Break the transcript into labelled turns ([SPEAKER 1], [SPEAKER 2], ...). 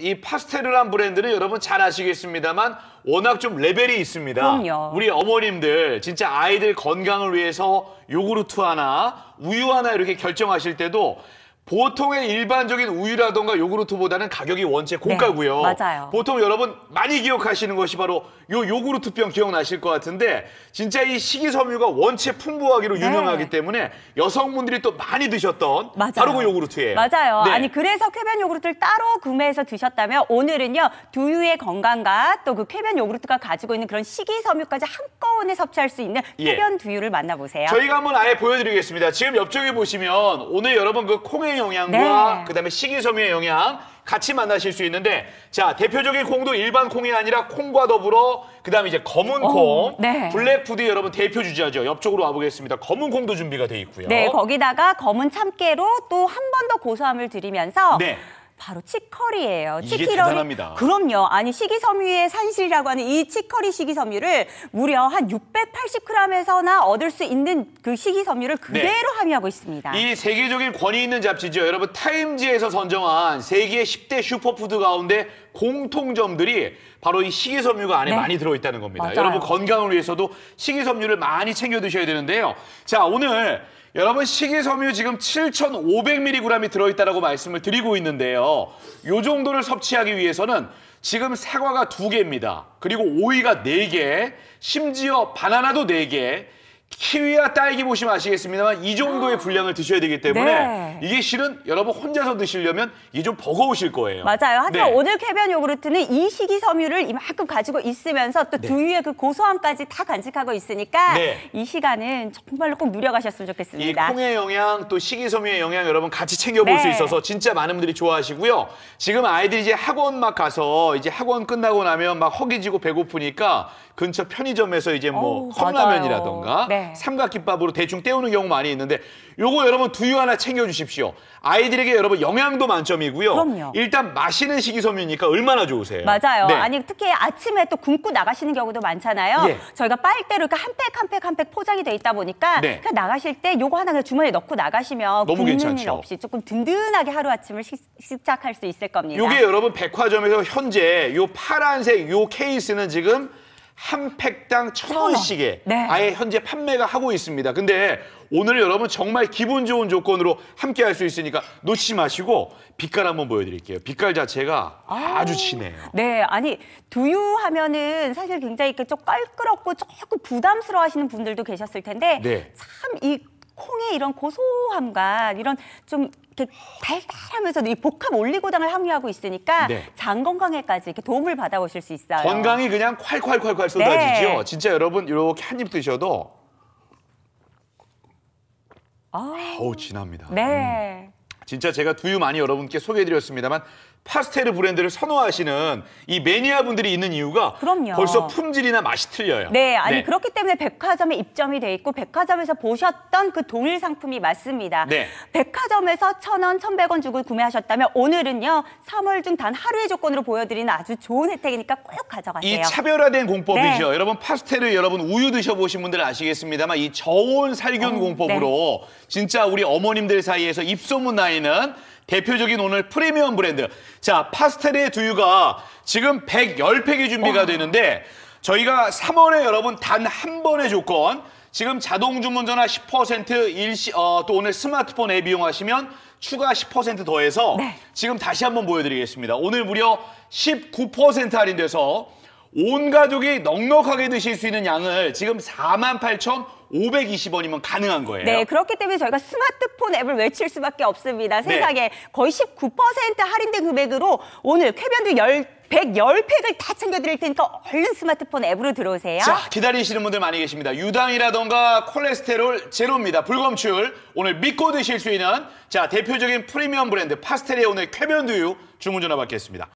[SPEAKER 1] 이 파스텔이란 브랜드는 여러분 잘 아시겠습니다만 워낙 좀 레벨이 있습니다.
[SPEAKER 2] 그럼요.
[SPEAKER 1] 우리 어머님들 진짜 아이들 건강을 위해서 요구르트 하나, 우유 하나 이렇게 결정하실 때도 보통의 일반적인 우유라던가 요구르트보다는 가격이 원체 고가고요.
[SPEAKER 2] 네, 맞아요.
[SPEAKER 1] 보통 여러분 많이 기억하시는 것이 바로 요 요구르트병 기억나실 것 같은데 진짜 이 식이섬유가 원체 풍부하기로
[SPEAKER 2] 네.
[SPEAKER 1] 유명하기 때문에 여성분들이 또 많이 드셨던
[SPEAKER 2] 맞아요.
[SPEAKER 1] 바로 그 요구르트예요.
[SPEAKER 2] 맞아요.
[SPEAKER 1] 네.
[SPEAKER 2] 아니 그래서 쾌변 요구르트를 따로 구매해서 드셨다면 오늘은요 두유의 건강과 또 그 쾌변 요구르트가 가지고 있는 그런 식이섬유까지 한꺼번에 섭취할 수 있는
[SPEAKER 1] 예.
[SPEAKER 2] 쾌변 두유를 만나보세요.
[SPEAKER 1] 저희가 한번 아예 보여드리겠습니다. 지금 옆쪽에 보시면 오늘 여러분 그 콩의 영양과
[SPEAKER 2] 네.
[SPEAKER 1] 그다음에 식이섬유의 영양 같이 만나실 수 있는데 자 대표적인 콩도 일반 콩이 아니라 콩과 더불어 그다음에 이제 검은
[SPEAKER 2] 어,
[SPEAKER 1] 콩,
[SPEAKER 2] 네.
[SPEAKER 1] 블랙푸드 여러분 대표 주자죠. 옆쪽으로 와보겠습니다. 검은 콩도 준비가 돼 있고요.
[SPEAKER 2] 네, 거기다가 검은 참깨로 또 한 번 더 고소함을 들이면서
[SPEAKER 1] 네.
[SPEAKER 2] 바로 치커리예요.
[SPEAKER 1] 이게. 대단합니다.
[SPEAKER 2] 그럼요. 아니 식이섬유의 산실이라고 하는 이 치커리 식이섬유를 무려 한 680g에서나 얻을 수 있는 그 식이섬유를 그대로 함유하고 있습니다.
[SPEAKER 1] 이 세계적인 권위 있는 잡지죠. 여러분 타임지에서 선정한 세계 10대 슈퍼푸드 가운데 공통점들이 바로 이 식이섬유가 안에
[SPEAKER 2] 네.
[SPEAKER 1] 많이 들어있다는 겁니다.
[SPEAKER 2] 맞아요.
[SPEAKER 1] 여러분 건강을 위해서도 식이섬유를 많이 챙겨 드셔야 되는데요. 자 오늘 여러분 식이섬유 지금 7,500mg이 들어있다고 말씀을 드리고 있는데요. 요 정도를 섭취하기 위해서는 지금 사과가 두 개입니다. 그리고 오이가 네 개, 심지어 바나나도 네 개. 키위와 딸기 보시면 아시겠습니다만 이 정도의 분량을 드셔야 되기 때문에
[SPEAKER 2] 네.
[SPEAKER 1] 이게 실은 여러분 혼자서 드시려면 이게 좀 버거우실 거예요.
[SPEAKER 2] 맞아요. 하지만
[SPEAKER 1] 네.
[SPEAKER 2] 오늘 쾌변 요구르트는 이 식이섬유를 이만큼 가지고 있으면서 또 두유의 그 고소함까지 다 간직하고 있으니까
[SPEAKER 1] 네.
[SPEAKER 2] 이 시간은 정말로 꼭 누려가셨으면
[SPEAKER 1] 이
[SPEAKER 2] 좋겠습니다.
[SPEAKER 1] 콩의 영양 또 식이섬유의 영양 여러분 같이 챙겨볼
[SPEAKER 2] 네.
[SPEAKER 1] 수 있어서 진짜 많은 분들이 좋아하시고요. 지금 아이들이 이제 학원 막 가서 이제 학원 끝나고 나면 막 허기지고 배고프니까 근처 편의점에서 이제 뭐
[SPEAKER 2] 어우,
[SPEAKER 1] 컵라면이라던가.
[SPEAKER 2] 네.
[SPEAKER 1] 삼각김밥으로 대충 때우는 경우 많이 있는데 요거 여러분 두유 하나 챙겨주십시오. 아이들에게 여러분 영양도 만점이고요.
[SPEAKER 2] 그럼요.
[SPEAKER 1] 일단 마시는 식이섬유니까 얼마나 좋으세요?
[SPEAKER 2] 맞아요.
[SPEAKER 1] 네.
[SPEAKER 2] 아니 특히 아침에 또 굶고 나가시는 경우도 많잖아요.
[SPEAKER 1] 예.
[SPEAKER 2] 저희가 빨대로 이렇게 한 팩 한 팩 한 팩 포장이 돼 있다 보니까
[SPEAKER 1] 네.
[SPEAKER 2] 그냥 나가실 때 요거 하나 그냥 주머니에 넣고 나가시면
[SPEAKER 1] 너무
[SPEAKER 2] 굶는 일
[SPEAKER 1] 괜찮죠.
[SPEAKER 2] 없이 조금 든든하게 하루 아침을 식, 시작할 수 있을 겁니다.
[SPEAKER 1] 요게 여러분 백화점에서 현재 요 파란색 요 케이스는 지금 한 팩당 천 원씩에
[SPEAKER 2] 네.
[SPEAKER 1] 아예 현재 판매가 하고 있습니다. 근데 오늘 여러분 정말 기분 좋은 조건으로 함께 할 수 있으니까 놓치지 마시고 빛깔 한번 보여드릴게요. 빛깔 자체가 아 주 진해요.
[SPEAKER 2] 네, 아니 두유 하면은 사실 굉장히 이렇게 좀 껄끄럽고 조금 부담스러워 하시는 분들도 계셨을 텐데
[SPEAKER 1] 네.
[SPEAKER 2] 참이 콩의 이런 고소함과 이런 좀 이렇게 달달하면서도 이 복합 올리고당을 함유하고 있으니까
[SPEAKER 1] 네.
[SPEAKER 2] 장 건강에까지 이렇게 도움을 받아보실 수 있어요.
[SPEAKER 1] 건강이 그냥 콸콸콸콸 쏟아지죠.
[SPEAKER 2] 네.
[SPEAKER 1] 진짜 여러분 이렇게 한 입 드셔도
[SPEAKER 2] 아,
[SPEAKER 1] 어우 진합니다.
[SPEAKER 2] 네.
[SPEAKER 1] 진짜 제가 두유 많이 여러분께 소개해드렸습니다만 파스텔 브랜드를 선호하시는 이 매니아 분들이 있는 이유가
[SPEAKER 2] 그럼요.
[SPEAKER 1] 벌써 품질이나 맛이 틀려요.
[SPEAKER 2] 네, 아니 그렇기 때문에 백화점에 입점이 돼 있고 백화점에서 보셨던 그 동일 상품이 맞습니다.
[SPEAKER 1] 네.
[SPEAKER 2] 백화점에서 천 원, 천백 원 주고 구매하셨다면 오늘은요 3월 중 단 하루의 조건으로 보여드리는 아주 좋은 혜택이니까 꼭 가져가세요.
[SPEAKER 1] 이 차별화된 공법이죠.
[SPEAKER 2] 네.
[SPEAKER 1] 여러분 파스텔을 여러분 우유 드셔보신 분들 아시겠습니다만 이 저온 살균
[SPEAKER 2] 어,
[SPEAKER 1] 공법으로 진짜 우리 어머님들 사이에서 입소문 나 있는 대표적인 오늘 프리미엄 브랜드. 자, 파스텔의 두유가 지금 110팩이 준비가 되는데 저희가 3월에 여러분 단 한 번의 조건 지금 자동 주문 전화 10% 일시 어, 또 오늘 스마트폰 앱 이용하시면 추가 10% 더해서
[SPEAKER 2] 네.
[SPEAKER 1] 지금 다시 한번 보여드리겠습니다. 오늘 무려 19% 할인돼서 온 가족이 넉넉하게 드실 수 있는 양을 지금 48,520원이면 가능한 거예요.
[SPEAKER 2] 네, 그렇기 때문에 저희가 스마트폰 앱을 외칠 수밖에 없습니다.
[SPEAKER 1] 네.
[SPEAKER 2] 세상에 거의 19% 할인된 금액으로 오늘 쾌변도 10, 110팩을 다 챙겨드릴 테니까 얼른 스마트폰 앱으로 들어오세요.
[SPEAKER 1] 자, 기다리시는 분들 많이 계십니다. 유당이라던가 콜레스테롤 제로입니다. 불검출. 오늘 믿고 드실 수 있는 자, 대표적인 프리미엄 브랜드 파스텔의 오늘 쾌변두유 주문 전화 받겠습니다.